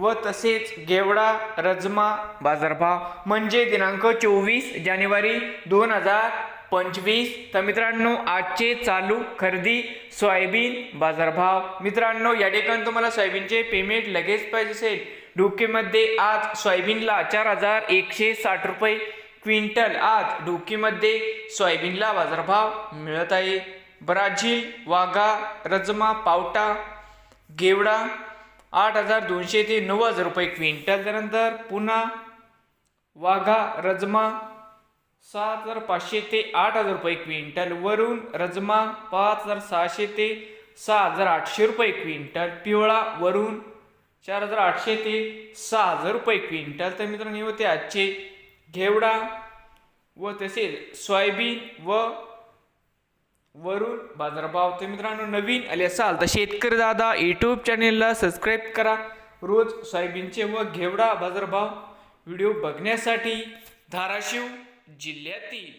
व तसेच गेवडा रजमा बाजारभाव म्हणजे दिनांक चोवीस जानेवारी दोन हजार पंचवीस. तर मित्रांनो आजचे चालू खरेदी सोयाबीन बाजारभाव. मित्रांनो या ठिकाणी तुम्हाला सोयाबीनचे पेमेंट लगेच पाहिजे असेल. डोकेमध्ये आज सोयाबीनला चार हजार एकशे साठ रुपये क्विंटल आज डोकीमध्ये सोयाबीनला बाजारभाव मिळत आहे. ब्राझील वाघा रजमा पावटा गेवडा आठ हजार दोनशे ते नऊ हजार रुपये क्विंटल त्यानंतर पुन्हा वाघा रजमा सात हजार पाचशे ते आठ हजार रुपये क्विंटल. वरून रजमा पाच हजार सहाशे ते सहा हजार आठशे रुपये क्विंटल. पिवळा वरून चार हजार आठशे ते सहा हजार रुपये क्विंटल. तर मित्रांनो होते आजचे घेवडा व तसेच सोयाबीन व वरून बाजारभाव तर मित्रांनो नवीन आले असाल तर शेतकरी दादा यूट्यूब चॅनेलला सबस्क्राईब करा. रोज सोयाबीनचे व घेवडा बाजारभाव व्हिडिओ बघण्यासाठी धाराशिव जिल्ह्यातील